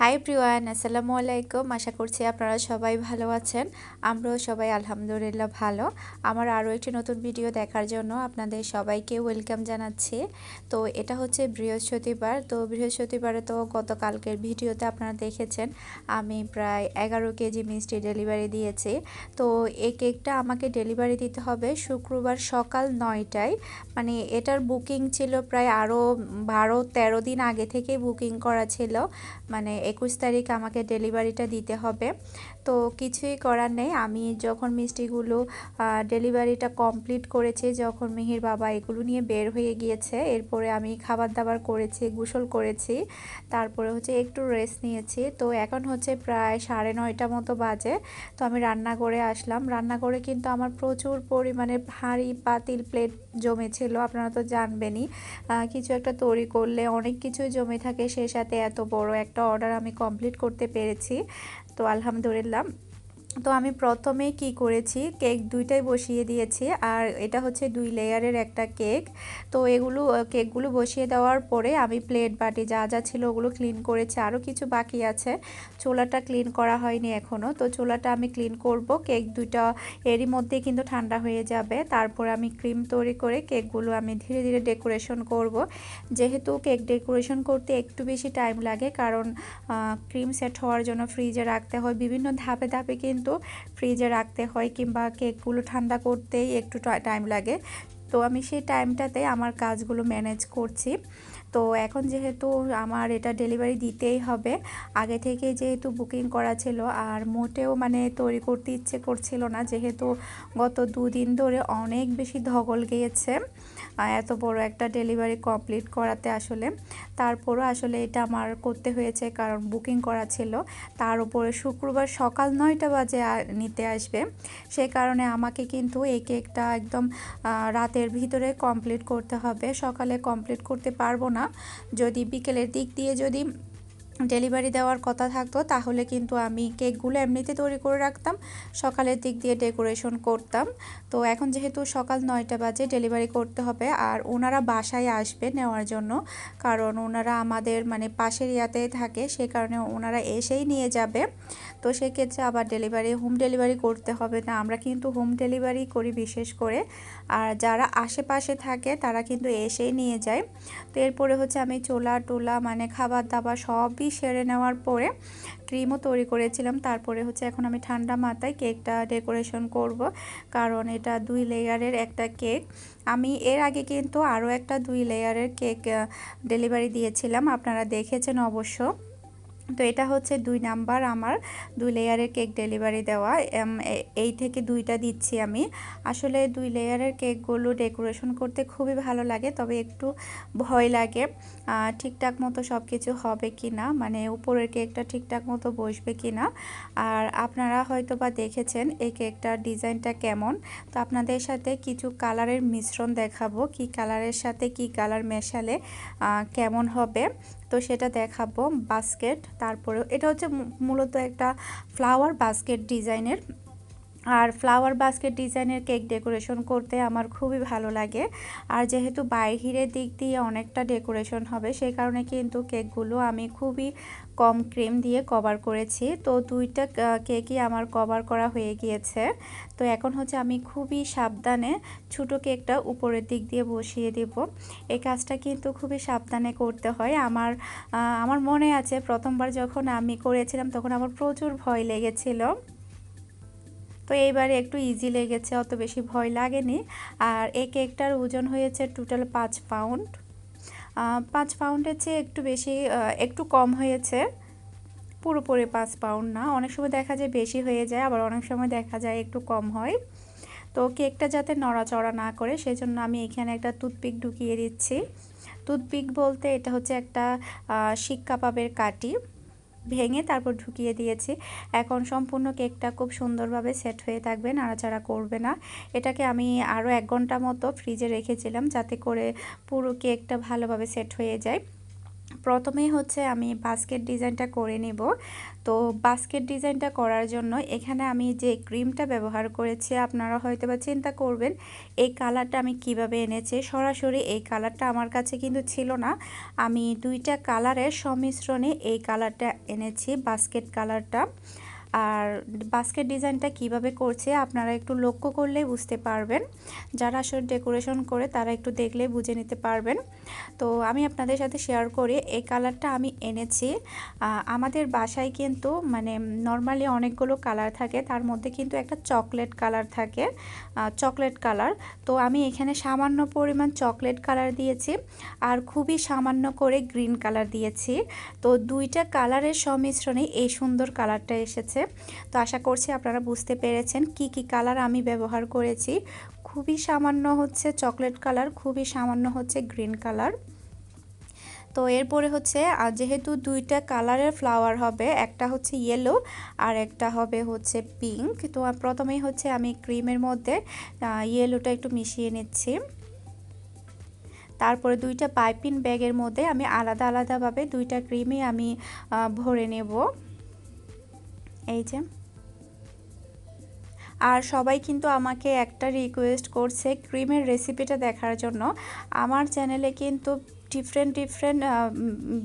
High Priyan আসসালামু আলাইকুম। আশা করছি আপনারা সবাই ভালো আছেন। আমরাও সবাই আলহামদুলিল্লাহ ভালো। আমার আরও একটি নতুন ভিডিও দেখার জন্য আপনাদের সবাইকে ওয়েলকাম জানাচ্ছি। তো এটা হচ্ছে বৃহস্পতিবার। তো বৃহস্পতিবারে তো গতকালকের ভিডিওতে আপনারা দেখেছেন, আমি প্রায় এগারো কেজি মিষ্টি ডেলিভারি দিয়েছি। তো এই কেকটা আমাকে ডেলিভারি দিতে হবে শুক্রবার সকাল নয়টায়। মানে এটার বুকিং ছিল প্রায় আরও বারো তেরো দিন আগে থেকেই বুকিং করা ছিল। মানে একুশ তারিখ আমাকে ডেলিভারিটা দিতে হবে। তো কিছুই করার নেই। আমি যখন মিষ্টিগুলো ডেলিভারিটা কমপ্লিট করেছি, যখন মিহির বাবা এগুলো নিয়ে বের হয়ে গিয়েছে, এরপরে আমি খাবার দাবার করেছি, গোসল করেছি, তারপরে হচ্ছে একটু রেস্ট নিয়েছি। তো এখন হচ্ছে প্রায় সাড়ে নয়টা মতো বাজে। তো আমি রান্না করে আসলাম। রান্না করে কিন্তু আমার প্রচুর পরিমাণে হাঁড়ি, পাতিল প্লেট জমেছিল, আপনারা তো জানবেনই। কিছু একটা তৈরি করলে অনেক কিছুই জমে থাকে, সে সাথে এত বড় একটা অর্ডার আমি কমপ্লিট করতে পেরেছি। তো আলহামদুলিল্লাহ। তো আমি প্রথমে কি করেছি? কেক দুইটাই বসিয়ে দিয়েছি। আর এটা হচ্ছে দুই লেয়ারের একটা কেক। তো এগুলো, কেকগুলো বসিয়ে দেওয়ার পরে আমি প্লেট বাটি যা যা ছিল ওগুলো ক্লিন করেছি। আরও কিছু বাকি আছে। চোলাটা ক্লিন করা হয়নি এখনও তো চোলাটা আমি ক্লিন করব। কেক দুইটা এরই মধ্যে কিন্তু ঠান্ডা হয়ে যাবে। তারপর আমি ক্রিম তৈরি করে কেকগুলো আমি ধীরে ধীরে ডেকোরেশন করব। যেহেতু কেক ডেকোরেশন করতে একটু বেশি টাইম লাগে, কারণ ক্রিম সেট হওয়ার জন্য ফ্রিজে রাখতে হয়। বিভিন্ন ধাপে ধাপে কিন্তু কিন্তু ফ্রিজে রাখতে হয় কিংবা কেকগুলো ঠান্ডা করতেই একটু টাইম লাগে। তো আমি সেই টাইমটাতে আমার কাজগুলো ম্যানেজ করছি। তো এখন যেহেতু আমার এটা ডেলিভারি দিতেই হবে, আগে থেকে যেহেতু বুকিং করা ছিল, আর মোটেও মানে তৈরি করতে ইচ্ছে করছিল না, যেহেতু গত দুদিন ধরে অনেক বেশি ধগল গিয়েছে। এত বড় একটা ডেলিভারি কমপ্লিট করাতে আসলে তারপরও আসলে এটা আমার করতে হয়েছে কারণ বুকিং করা ছিল। তার উপরে শুক্রবার সকাল নয়টা বাজে নিতে আসবে। সে কারণে আমাকে কিন্তু এই কেকটা একদম রাতের ভিতরে কমপ্লিট করতে হবে। সকালে কমপ্লিট করতে পারব না। যদি বিকেলের দিক দিয়ে যদি ডেলিভারি দেওয়ার কথা থাকতো, তাহলে কিন্তু আমি কেকগুলো এমনিতে তৈরি করে রাখতাম, সকালের দিক দিয়ে ডেকোরেশন করতাম। তো এখন যেহেতু সকাল নয়টা বাজে, ডেলিভারি করতে হবে। আর ওনারা বাসায় আসবে নেওয়ার জন্য, কারণ ওনারা আমাদের মানে পাশের ইয়াতে থাকে, সে কারণে ওনারা এসেই নিয়ে যাবে। তো সেক্ষেত্রে আবার ডেলিভারি, হোম ডেলিভারি করতে হবে না। আমরা কিন্তু হোম ডেলিভারি করি বিশেষ করে। আর যারা আশেপাশে থাকে, তারা কিন্তু এসেই নিয়ে যায়। তো এরপরে হচ্ছে আমি চোলা টোলা মানে খাবার দাবার সবই সেরে নেওয়ার পরে ক্রিমও তৈরি করেছিলাম। তারপরে হচ্ছে এখন আমি ঠান্ডা মাথায় কেকটা ডেকোরেশন করব। কারণ এটা দুই লেয়ারের একটা কেক। আমি এর আগে কিন্তু আরও একটা দুই লেয়ারের কেক ডেলিভারি দিয়েছিলাম। আপনারা দেখেছেন অবশ্য। তো এটা হচ্ছে দুই নাম্বার আমার দুই লেয়ারের কেক ডেলিভারি দেওয়া। এই থেকে দুইটা দিচ্ছি আমি। আসলে দুই লেয়ারের কেকগুলো ডেকোরেশন করতে খুবই ভালো লাগে, তবে একটু ভয় লাগে ঠিকঠাক মতো সব কিছু হবে কি না মানে উপরের কেকটা ঠিকঠাক মতো বসবে কি না আর আপনারা হয়তো বা দেখেছেন এই কেকটার ডিজাইনটা কেমন। তো আপনাদের সাথে কিছু কালারের মিশ্রণ দেখাবো, কি কালারের সাথে কি কালার মেশালে কেমন হবে। তো সেটা দেখাবো বাস্কেট তারপরে এটা হচ্ছে মূলত একটা ফ্লাওয়ার বাস্কেট ডিজাইনের আর ফ্লাওয়ার বাস্কেট ডিজাইনের কেক ডেকোরেশন করতে আমার খুবই ভালো লাগে। আর যেহেতু বাইরের দিক দিয়ে অনেকটা ডেকোরেশন হবে সেই কারণে কিন্তু কেকগুলো আমি খুবই কম ক্রিম দিয়ে কভার করেছি। তো দুইটা কেকই আমার কভার করা হয়ে গিয়েছে। তো এখন হচ্ছে আমি খুবই সাবধানে ছোটো কেকটা উপরের দিক দিয়ে বসিয়ে দেব। এই কাজটা কিন্তু খুবই সাবধানে করতে হয়। আমার আমার মনে আছে প্রথমবার যখন আমি করেছিলাম, তখন আমার প্রচুর ভয় লেগেছিল। তো এইবারে একটু ইজি লেগেছে, অত বেশি ভয় লাগেনি। আর এই কেকটার ওজন হয়েছে টোটাল পাঁচ পাউন্ড পাঁচ পাউন্ডের চেয়ে একটু বেশি একটু কম হয়েছে। পুরোপুরি পাঁচ পাউন্ড না, অনেক সময় দেখা যায় বেশি হয়ে যায়, আবার অনেক সময় দেখা যায় একটু কম হয়। তো কেকটা যাতে নড়াচড়া না করে, সেজন্য আমি এখানে একটা টুথপিক ঢুকিয়ে দিচ্ছি। টুথপিক বলতে এটা হচ্ছে একটা শিক কাবাবের কাটি ভেঙে তারপর ঢুকিয়ে দিয়েছি। এখন সম্পূর্ণ কেকটা খুব সুন্দরভাবে সেট হয়ে থাকবে, নাড়াচাড়া করবে না। এটাকে আমি আরও এক ঘণ্টা মতো ফ্রিজে রেখেছিলাম যাতে করে পুরো কেকটা ভালোভাবে সেট হয়ে যায়। প্রথমেই হচ্ছে আমি বাস্কেট ডিজাইনটা করে নেব। তো বাস্কেট ডিজাইনটা করার জন্য এখানে আমি যে ক্রিমটা ব্যবহার করেছি, আপনারা হয়তো বা চিন্তা করবেন, এই কালারটা আমি কীভাবে এনেছি? সরাসরি এই কালারটা আমার কাছে কিন্তু ছিল না। আমি দুইটা কালারের সংমিশ্রণে এই কালারটা এনেছি বাস্কেট কালারটা আর বাস্কেট ডিজাইনটা কীভাবে করছে আপনারা একটু লক্ষ্য করলেই বুঝতে পারবেন। যারা আসলে ডেকোরেশন করে তারা একটু দেখলেই বুঝে নিতে পারবেন। তো আমি আপনাদের সাথে শেয়ার করি, এই কালারটা আমি এনেছি। আমাদের বাসায় কিন্তু মানে নর্মালি অনেকগুলো কালার থাকে, তার মধ্যে কিন্তু একটা চকলেট কালার থাকে চকলেট কালার। তো আমি এখানে সামান্য পরিমাণ চকলেট কালার দিয়েছি আর খুবই সামান্য করে গ্রিন কালার দিয়েছি। তো দুইটা কালারের সংমিশ্রণে এই সুন্দর কালারটা এসেছে। তো আশা করছি আপনারা বুঝতে পেরেছেন কি কি কালার আমি ব্যবহার করেছি। খুবই সামান্য হচ্ছে চকলেট কালার, খুবই সামান্য হচ্ছে গ্রিন কালার। তো এরপরে হচ্ছে যেহেতু দুইটা কালারের ফ্লাওয়ার হবে, একটা হচ্ছে ইয়েলো আর একটা হবে হচ্ছে পিঙ্ক। তো প্রথমেই হচ্ছে আমি ক্রিমের মধ্যে ইয়েলোটা একটু মিশিয়ে নিচ্ছি। তারপরে দুইটা পাইপিন ব্যাগের মধ্যে আমি আলাদা, আলাদাভাবে দুইটা ক্রিমই আমি ভরে নেব। এই যে। আর সবাই কিন্তু আমাকে একটা রিকোয়েস্ট করছে ক্রিমের রেসিপিটা দেখার জন্য। আমার চ্যানেলে কিন্তু ডিফারেন্ট ডিফারেন্ট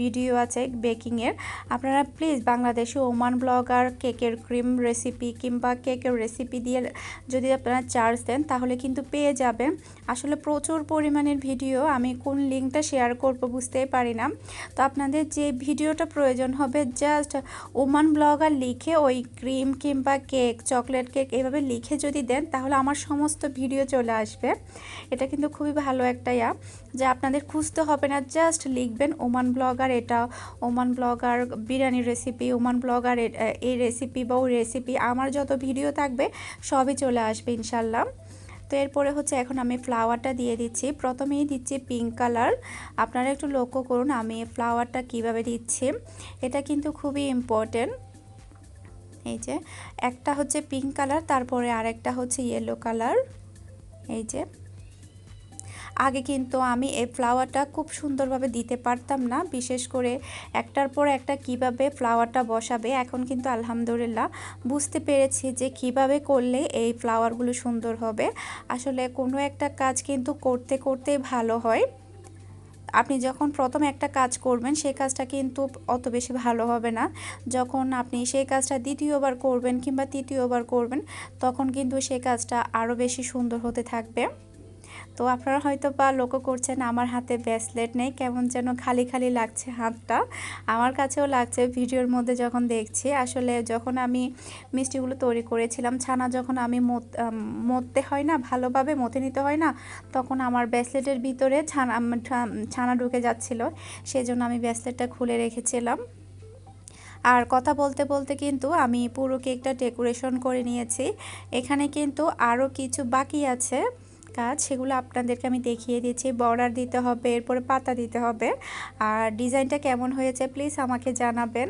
ভিডিও আছে বেকিংয়ের আপনারা প্লিজ বাংলাদেশি ওমান ব্লগার কেকের ক্রিম রেসিপি কিংবা কেকের রেসিপি দিয়ে যদি আপনারা চার্জ দেন, তাহলে কিন্তু পেয়ে যাবেন। আসলে প্রচুর পরিমাণের ভিডিও আমি কোন লিঙ্কটা শেয়ার করব বুঝতেই পারি না। তো আপনাদের যে ভিডিওটা প্রয়োজন হবে জাস্ট ওমান ব্লগার লিখে ওই ক্রিম কিংবা কেক চকলেট কেক এভাবে লিখে যদি দেন, তাহলে আমার সমস্ত ভিডিও চলে আসবে। এটা কিন্তু খুবই ভালো একটা ইয়া, যে আপনাদের খুঁজতে হবে না। জাস্ট লিখবেন ওমান ব্লগার, এটা Oman blogger biryani recipe Oman blogger এই রেসিপি বা ওই রেসিপি আমার যত ভিডিও থাকবে সবই চলে আসবে ইনশাল্লাহ। তো এরপরে হচ্ছে এখন আমি ফ্লাওয়ারটা দিয়ে দিচ্ছি। প্রথমেই দিচ্ছি পিঙ্ক কালার আপনারা একটু লক্ষ্য করুন আমি ফ্লাওয়ারটা কীভাবে দিচ্ছি। এটা কিন্তু খুবই ইম্পর্টেন্ট এই যে, একটা হচ্ছে পিঙ্ক কালার তারপরে আরেকটা হচ্ছে ইয়েলো কালার এই যে আগে কিন্তু আমি এই ফ্লাওয়ারটা খুব সুন্দরভাবে দিতে পারতাম না। বিশেষ করে একটার পর একটা কীভাবে ফ্লাওয়ারটা বসাবে, এখন কিন্তু আলহামদুলিল্লাহ বুঝতে পেরেছি যে কীভাবে করলে এই ফ্লাওয়ারগুলো সুন্দর হবে। আসলে কোনো একটা কাজ কিন্তু করতে করতেই ভালো হয়। আপনি যখন প্রথম একটা কাজ করবেন, সেই কাজটা কিন্তু অত বেশি ভালো হবে না। যখন আপনি সেই কাজটা দ্বিতীয়বার করবেন কিংবা তৃতীয়বার করবেন, তখন কিন্তু সেই কাজটা আরও বেশি সুন্দর হতে থাকবে। তো আপনারা হয়তো বা লক্ষ্য করছেন আমার হাতে ব্রেসলেট নেই, কেমন যেন খালি খালি লাগছে হাতটা। আমার কাছেও লাগছে ভিডিওর মধ্যে যখন দেখছি, আসলে যখন আমি মিষ্টিগুলো তৈরি করেছিলাম, ছানা যখন আমি মতে হয় না, ভালোভাবে মতে নিতে হয় না, তখন আমার ব্রেসলেটের ভিতরে ছানা ছানা ঢুকে যাচ্ছিল। সেজন্য আমি ব্রেসলেটটা খুলে রেখেছিলাম। আর কথা বলতে বলতে কিন্তু আমি পুরো কেকটা ডেকোরেশন করে নিয়েছি। এখানে কিন্তু আরও কিছু বাকি আছে। কাজ, সেগুলো আপনাদেরকে আমি দেখিয়ে দিচ্ছি। বর্ডার দিতে হবে, এরপরে পাতা দিতে হবে। আর ডিজাইনটা কেমন হয়েছে প্লিজ আমাকে জানাবেন।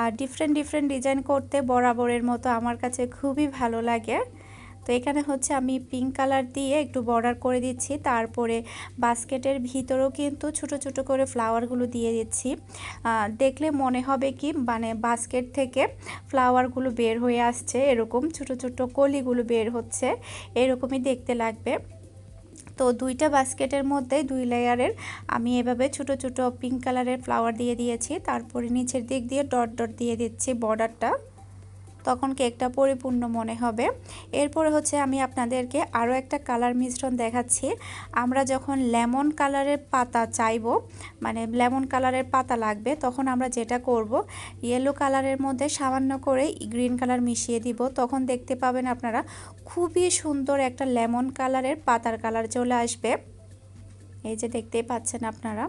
আর ডিফারেন্ট ডিফারেন্ট ডিজাইন করতে বরাবরের মতো আমার কাছে খুবই ভালো লাগে। তো এখানে হচ্ছে আমি পিঙ্ক কালার দিয়ে একটু বর্ডার করে দিচ্ছি। তারপরে বাস্কেটের ভিতরেও কিন্তু ছোট ছোট করে ফ্লাওয়ারগুলো দিয়ে দিচ্ছি। দেখলে মনে হবে কি মানে বাস্কেট থেকে ফ্লাওয়ারগুলো বের হয়ে আসছে, এরকম ছোট ছোট কলিগুলো বের হচ্ছে, এরকমই দেখতে লাগবে। তো দুইটা বাস্কেটের মধ্যে দুই লেয়ারের আমি এভাবে ছোট ছোট পিঙ্ক কালারের ফ্লাওয়ার দিয়ে দিয়েছি। তারপরে নিচের দিক দিয়ে ডট ডট দিয়ে দিচ্ছি বর্ডারটা তখন কেকটা পরিপূর্ণ মনে হবে। এরপরে হচ্ছে আমি আপনাদেরকে আরও একটা কালার মিশ্রণ দেখাচ্ছি। আমরা যখন লেমন কালারের পাতা চাইব মানে লেমন কালারের পাতা লাগবে, তখন আমরা যেটা করব, ইয়েলো কালারের মধ্যে সামান্য করে গ্রিন কালার মিশিয়ে দিব। তখন দেখতে পাবেন আপনারা খুবই সুন্দর একটা লেমন কালারের পাতার কালার চলে আসবে। এই যে দেখতেই পাচ্ছেন আপনারা।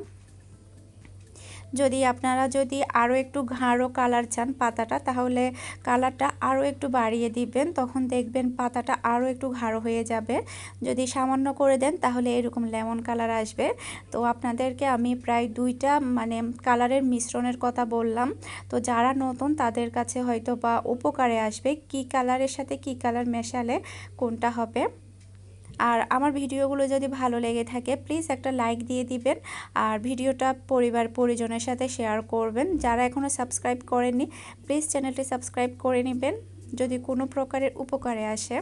যদি আপনারা যদি আরও একটু ঘাড়ো কালার চান পাতাটা, তাহলে কালারটা আরও একটু বাড়িয়ে দিবেন। তখন দেখবেন পাতাটা আরও একটু ঘাড়ো হয়ে যাবে। যদি সামান্য করে দেন, তাহলে এরকম লেমন কালার আসবে। তো আপনাদেরকে আমি প্রায় দুইটা মানে কালারের মিশ্রণের কথা বললাম। তো যারা নতুন, তাদের কাছে হয়তো বা উপকারে আসবে। কি কালারের সাথে কি কালার মেশালে কোনটা হবে? আর আমার ভিডিওগুলো যদি ভালো লেগে থাকে প্লিজ একটা লাইক দিয়ে দিবেন। আর ভিডিওটা পরিবার পরিজনের সাথে শেয়ার করবেন। যারা এখনও সাবস্ক্রাইব করেননি প্লিজ চ্যানেলটি সাবস্ক্রাইব করে নেবেন, যদি কোনো প্রকারের উপকারে আসে।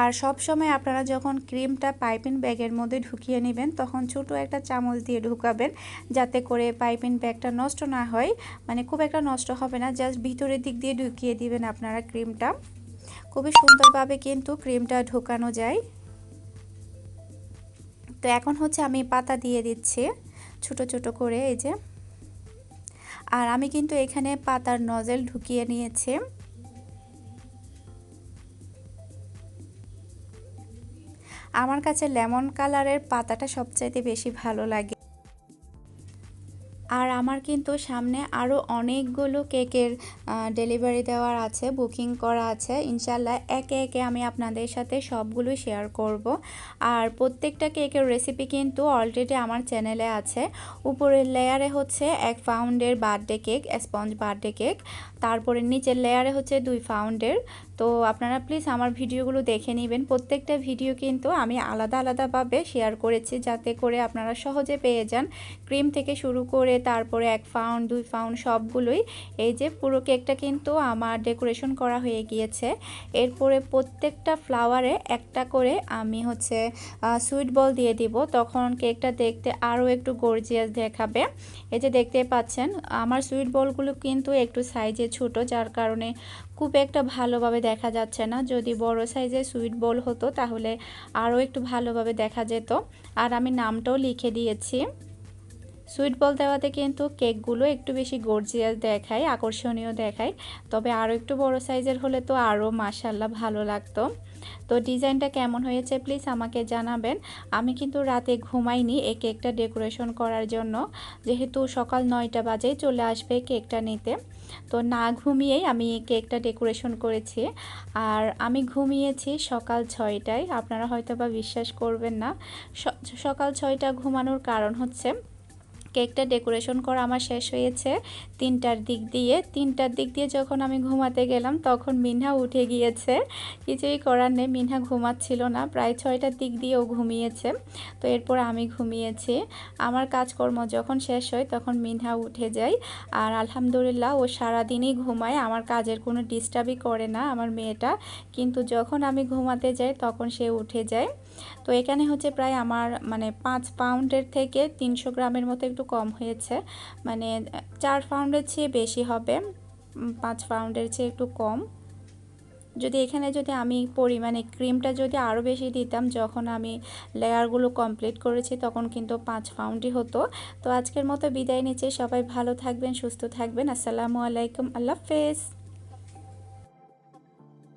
আর সব সময় আপনারা যখন ক্রিমটা পাইপিং ব্যাগের মধ্যে ঢুকিয়ে নেবেন, তখন ছোটো একটা চামচ দিয়ে ঢুকাবেন, যাতে করে পাইপিং ব্যাগটা নষ্ট না হয়। মানে খুব একটা নষ্ট হবে না জাস্ট ভিতরের দিক দিয়ে ঢুকিয়ে দিবেন আপনারা ক্রিমটা খুবই সুন্দরভাবে কিন্তু ক্রিমটা ঢোকানো যায়। তো এখন হচ্ছে আমি পাতা দিয়ে দিচ্ছি, ছোট ছোট করে এই যে। আর আমি কিন্তু এখানে পাতার নজেল ঢুকিয়ে নিয়েছি। আমার কাছে লেমন কালারের পাতাটা সবচাইতে বেশি ভালো লাগে। আর আমার কিন্তু সামনে আরও অনেকগুলো কেকের ডেলিভারি দেওয়ার আছে বুকিং করা আছে। ইনশাল্লাহ একে একে আমি আপনাদের সাথে সবগুলো শেয়ার করব। আর প্রত্যেকটা কেকের রেসিপি কিন্তু অলরেডি আমার চ্যানেলে আছে। উপরের লেয়ারে হচ্ছে এক ফাউন্ডের birthday cake sponge birthday cake তারপরে নিচের লেয়ারে হচ্ছে দুই পাউন্ডের তো আপনারা প্লিজ আমার ভিডিওগুলো দেখে নেবেন। প্রত্যেকটা ভিডিও কিন্তু আমি আলাদা আলাদাভাবে শেয়ার করেছি যাতে করে আপনারা সহজে পেয়ে যান। ক্রিম থেকে শুরু করে তারপরে এক পাউন্ড দুই পাউন্ড সবগুলোই। এই যে পুরো কেকটা কিন্তু আমার ডেকোরেশন করা হয়ে গিয়েছে। এরপরে প্রত্যেকটা ফ্লাওয়ারে একটা করে আমি হচ্ছে সুইট বল দিয়ে দিব। তখন কেকটা দেখতে আরও একটু গর্জিয়াস দেখাবে। এই যে দেখতে পাচ্ছেন, আমার সুইট বলগুলো কিন্তু একটু সাইজে ছোট, যার কারণে খুব একটা ভালোভাবে দেখা যাচ্ছে না। যদি বড় সাইজের সুইট বল হতো, তাহলে আরও একটু ভালোভাবে দেখা যেত। আর আমি নামটাও লিখে দিয়েছি। সুইট বল দেওয়াতে কিন্তু কেকগুলো একটু বেশি গর্জিয়াস দেখায়, আকর্ষণীয় দেখায়। তবে আরও একটু বড় সাইজের হলে তো আরও মাসাল্লাহ ভালো লাগতো। তো ডিজাইনটা কেমন হয়েছে প্লিজ আমাকে জানাবেন। আমি কিন্তু রাতে ঘুমাইনি এই কেকটা ডেকোরেশন করার জন্য। যেহেতু সকাল নয়টা বাজেই চলে আসবে কেকটা নিতে। তো না ঘুমিয়েই আমি কেকটা ডেকোরেশন করেছি। আর আমি ঘুমিয়েছি সকাল ছয়টায়। আপনারা হয়তো বা বিশ্বাস করবেন না। সকাল ছয়টা ঘুমানোর কারণ হচ্ছে কেকটা ডেকোরেশন করা আমার শেষ হয়েছে তিনটার দিক দিয়ে। তিনটার দিক দিয়ে যখন আমি ঘুমাতে গেলাম, তখন মিনহা উঠে গিয়েছে। কিছুই করার নেই, মিনহা ঘুমাচ্ছিল না। প্রায় ছয়টার দিক দিয়ে ও ঘুমিয়েছে। তো এরপর আমি ঘুমিয়েছি। আমার কাজকর্ম যখন শেষ হয়, তখন মিনহা উঠে যায়। আর আলহামদুলিল্লাহ, ও সারাদিনই ঘুমায়। আমার কাজের কোনো ডিস্টার্বই করে না আমার মেয়েটা। কিন্তু যখন আমি ঘুমাতে যাই, তখন সে উঠে যায়। তো এখানে হচ্ছে প্রায় আমার মানে পাঁচ পাউন্ডের থেকে তিনশো গ্রামের মতো একটু কম হয়েছে। মানে চার পাউন্ডের চেয়ে বেশি হবে পাঁচ পাউন্ডের চেয়ে একটু কম। যদি এখানে যদি আমি পরিমাণে ক্রিমটা যদি আরও বেশি দিতাম, যখন আমি লেয়ারগুলো কমপ্লিট করেছি, তখন কিন্তু পাঁচ পাউন্ডই হতো। তো আজকের মতো বিদায় নিচ্ছে। সবাই ভালো থাকবেন, সুস্থ থাকবেন। আসসালামু আলাইকুম। আল্লাহ হাফেজ।